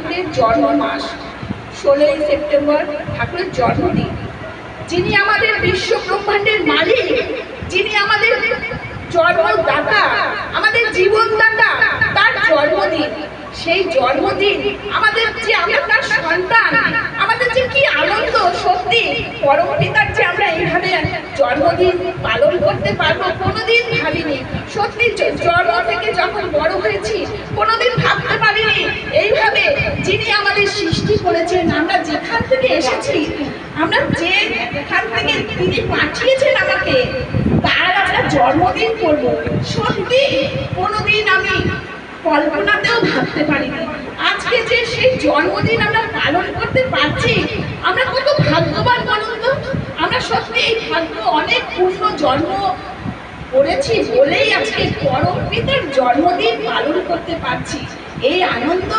ঠাকুরের জন্ম মাস ষোলোই সেপ্টেম্বর ঠাকুরের জন্মদিন। যিনি আমাদের বিশ্ব ব্রহ্মাণ্ডের মালিক, যিনি আমাদের জন্মদাতা, আমাদের জীবনদাতা, তার জন্মদিন। সেই জন্মদিন আমাদের যে আমরা তার সন্তান, আমাদের যে কি আনন্দ, সত্যি পরম পিতার যে আমরা এইভাবে জন্মদিন পালন করতে পারব, কোনোদিন ভাবিনি। সত্যি জন্ম থেকে যখন বড় হয়েছি, কোনোদিন যিনি আমাদের সৃষ্টি করেছেন, আমরা যেখান থেকে এসেছি, আমরা যে এখান থেকে তিনি পাঠিয়েছেন আমাকে, তার আমরা জন্মদিন করব। সত্যি কোনোদিন আমি কল্পনাতেও ভাবতে পারিনি। আজকে যে সেই জন্মদিন আমরা পালন করতে পারছি, আমরা কত ভাগ্যবান বলুন তো? আমরা সত্যি এই ভাগ্য অনেক পূর্ণ জন্ম করেছি বলেই আজকে পরম পিতার জন্মদিন পালন করতে পারছি। এই আনন্দ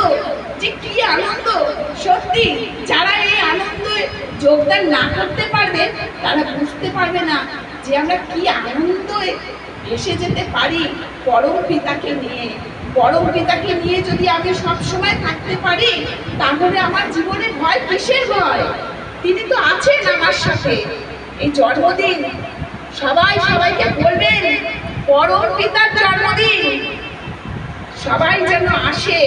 সত্যি, যারা এই আনন্দে যোগদান না করতে পারবে, তারা বুঝতে পারবে না যে আমরা কি আনন্দে ভেসে যেতে পারি পরম পিতাকে নিয়ে। পরম পিতাকে নিয়ে যদি আমি সব সময় থাকতে পারি, তাহলে আমার জীবনে ভয় কিসের ভয়? তিনি তো আছেন আমার সাথে। এই জন্মদিন সবাই সবাইকে বলবেন, পরম পিতার জন্মদিন। সবাই যেন আসে।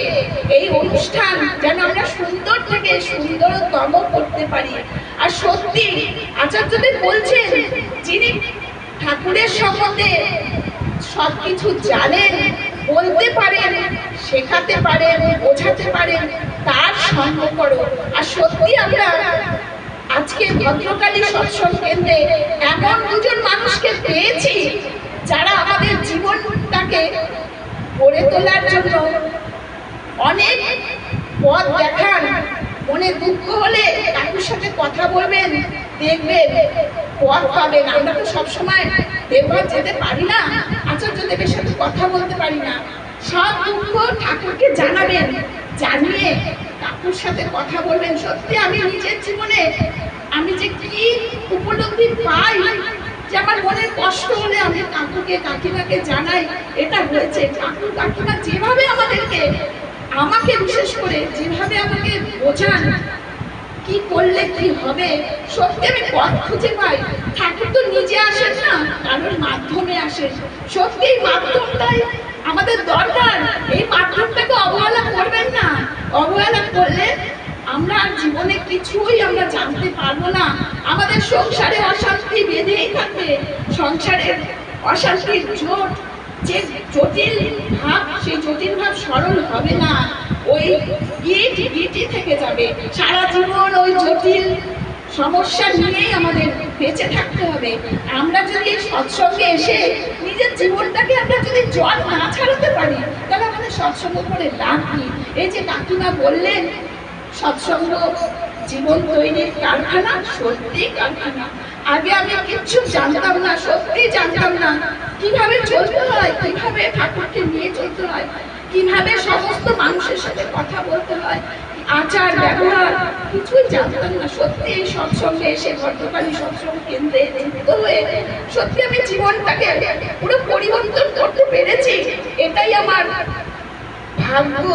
এই অনুষ্ঠান যেন আমরা সুন্দর থেকে সুন্দরতম করতে পারি। আর সত্যি, আচার্যদেব বলছেন, যিনি ঠাকুরের সম্বন্ধে সব কিছু জানেন, বলতে পারেন, শেখাতে পারেন, বোঝাতে পারেন, তার সঙ্গ করো। আর সত্যি আমরা আজকে ভদ্রকালী সৎসঙ্গ কেন্দ্রে এমন দুজন মানুষকে পেয়েছি গড়ে তোলার জন্য অনেক পথ দেখান। মনে দুঃখ হলে কাকুর সাথে কথা বলবেন, দেখবেন পথ পাবেন। আমরা তো সবসময় দেবঘর যেতে পারি না আচার্য দেবের সাথে কথা বলতে পারি না। সব দুঃখ ঠাকুরকে জানাবেন, জানিয়ে কাকুর সাথে কথা বলবেন। সত্যি আমি নিজের জীবনে আমি যে কি উপলব্ধি পাই যে আমার মনের কষ্ট হলে আমি কাকুকে, কাকিমাকে জানাই, এটা হয়েছে। কাকু, কাকিমা যেভাবে আমাদেরকে, আমাকে বিশেষ করে যেভাবে আমাকে বোঝান, কি করলে কি হবে, সত্যি আমি পথ খুঁজে পাই। ঠাকুর তো নিজে আসেন না, কারোর মাধ্যমে আসেন। সত্যি মাধ্যমটাই আমাদের দরকার। এই মাধ্যমটাকে অবহেলা করবেন না। অবহেলা করলে আমরা আর জীবনে কিছুই আমরা জানতে পারব না। আমাদের সংসারে অশান্তি বেঁধেই থাকবে সংসারের অশান্তির জোট, যে জটিল ভাব, সেই জটিল ভাব সরল হবে না। ওই গিট গিটি থেকে যাবে। সারা জীবন ওই জটিল সমস্যা নিয়েই আমাদের বেঁচে থাকতে হবে। আমরা যদি সৎসঙ্গে এসে নিজের জীবনটাকে আমরা যদি জল না ছাড়াতে পারি, তাহলে আমাদের সৎসঙ্গ করে লাভ কি? এই যে কাকিমা বললেন সৎসঙ্গ জীবন তৈরির কারখানা, সত্যি কারখানা। আগে আমি কিচ্ছু জানতাম না, সত্যি জানতাম না। কীভাবে চলতে হয়, কীভাবে ঠাকুরকে নিয়ে চলতে হয়, কীভাবে সমস্ত মানুষের সাথে কথা বলতে হয়, আচার, ব্যবহার, কিছুই জানতাম না। সত্যি এই সৎসঙ্গে এসে ভদ্রকালী সৎসঙ্গ কেন্দ্রে হয়ে সত্যি আমি জীবনটাকে পুরো পরিবর্তন করতে পেরেছি। এটাই আমার ভাগ্য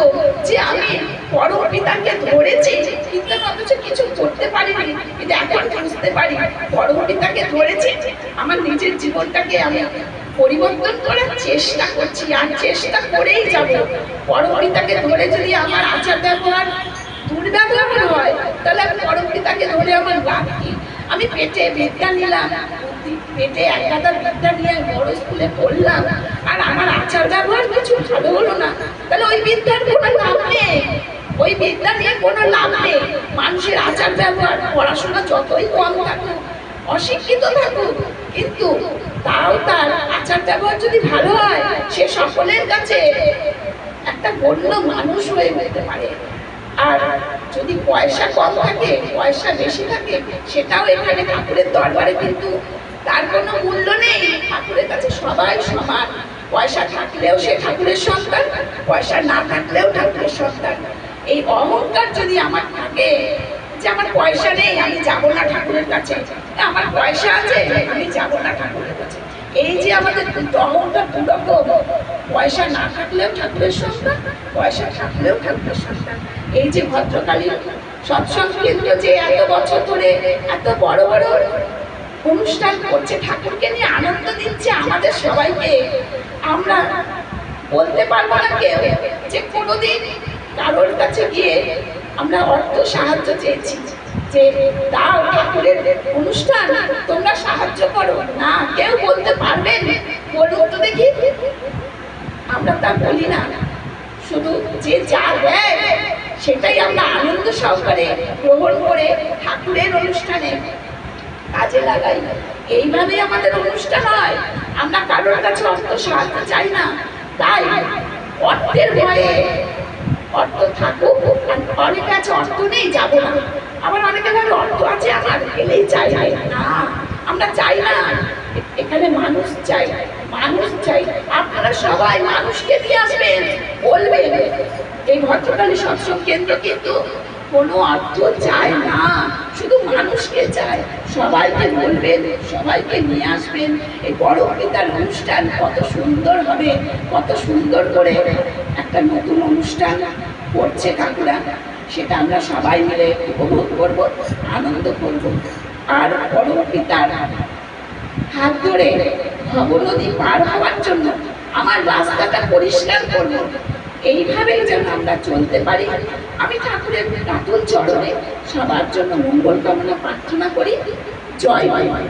যে আমি পরম পিতাকে ধরেছি, কিন্তু অথচ কিছু করতে পারিনি। কিন্তু এখন বুঝতে পারি, পরম পিতাকে ধরেছি, আমার নিজের জীবনটাকে আমি পরিবর্তন করার চেষ্টা করছি, আর চেষ্টা করেই যাব। পরম পিতাকে ধরে যদি আমার আচার ব্যবহার দুর্ব্যবহার হয়, তাহলে আমি পরম পিতাকে ধরে আমার লাভ কি? আমি পেটে বিদ্যা নিলাম পেটে এক গাদা বিদ্যা নিয়ে বড় স্কুলে পড়লাম। আর আমার আচার ব্যবহার কিছু ভালো হলো না। তাহলে ওই বিদ্যার কোনো লাভ নেই। ওই বিদ্যা নিয়ে কোনো লাভ নেই। মানুষের আচার ব্যবহার, পড়াশোনা যতই কম থাকুক, অশিক্ষিত থাকুক, কিন্তু তাও তার আচার ব্যবহার যদি ভালো হয়, সে সকলের কাছে একটা গণ্য মানুষ হয়ে উঠতে পারে। আর যদি পয়সা কম থাকে, পয়সা বেশি থাকে, সেটাও এখানে ঠাকুরের দরবারে কিন্তু তার কোনো মূল্য নেই। ঠাকুরের কাছে সবাই সমান। পয়সা থাকলেও সে ঠাকুরের সন্তান, পয়সা না থাকলেও ঠাকুরের সন্তান। এই অহংকার যদি আমার থাকে যে আমার পয়সা নেই, আমি যাব না ঠাকুরের কাছে। আমার পয়সা আছে, আমি যাব না ঠাকুরের কাছে। এই যে আমাদের টহলটা দুরকম পয়সা না থাকলেও ঠাকুরের সন্তান, পয়সা থাকলেও ঠাকুরের সন্তান। এই যে ভদ্রকালী সৎসঙ্গ কেন্দ্র যে এত বছর ধরে, এত বড় বড় অনুষ্ঠান করছে ঠাকুরকে নিয়ে আনন্দ দিচ্ছে আমাদের সবাইকে। আমরা বলতে পারব না কেউ যে কোনোদিন কারোর কাছে গিয়ে আমরা অর্থ সাহায্য চেয়েছি যে, দাও ঠাকুরের অনুষ্ঠান, তোমরা সাহায্য করো। না, কেউ বলতে পারবেন বলুন তো দেখি। আমরা তা বলি না। শুধু যে যা দেয়, সেটাই আমরা আনন্দ সহকারে গ্রহণ করে ঠাকুরের অনুষ্ঠানে কাজে লাগাই। এইভাবে আমাদের অনুষ্ঠান হয়। আমরা কারোর কাছে অর্থ সাহায্য চাই না। তাই অর্থের ভয়ে অর্থ থাকুক অনেক আছে অর্থ নেই, যাব না। আবার অনেকে ভাবে অর্থ আছে, আমার গেলেই চাই। না, আমরা চাই না। এখানে মানুষ চাই মানুষ চাই। আপনারা সবাই মানুষকে দিয়ে আসবেন, বলবেন। এই ভদ্রকালী সৎসঙ্গ কেন্দ্র কিন্তু কোনো অর্থ চায় না। শুধু মানুষকে চায়। সবাইকে বলবেন, সবাইকে নিয়ে আসবেন। এই বড় পিতার অনুষ্ঠান কত সুন্দর হবে, কত সুন্দর করে একটা নতুন অনুষ্ঠান করছে কাকুরা সেটা আমরা সবাই মিলে উপভোগ করব, আনন্দ করব। আর বড় পিতার হাত ধরে ভব নদী পার হওয়ার জন্য আমার রাস্তাটা পরিষ্কার করব। এইভাবেই যেন আমরা চলতে পারি। আমি ঠাকুরের নাতুল চরণে সবার জন্য মঙ্গল কামনা প্রার্থনা করি। জয় জয়।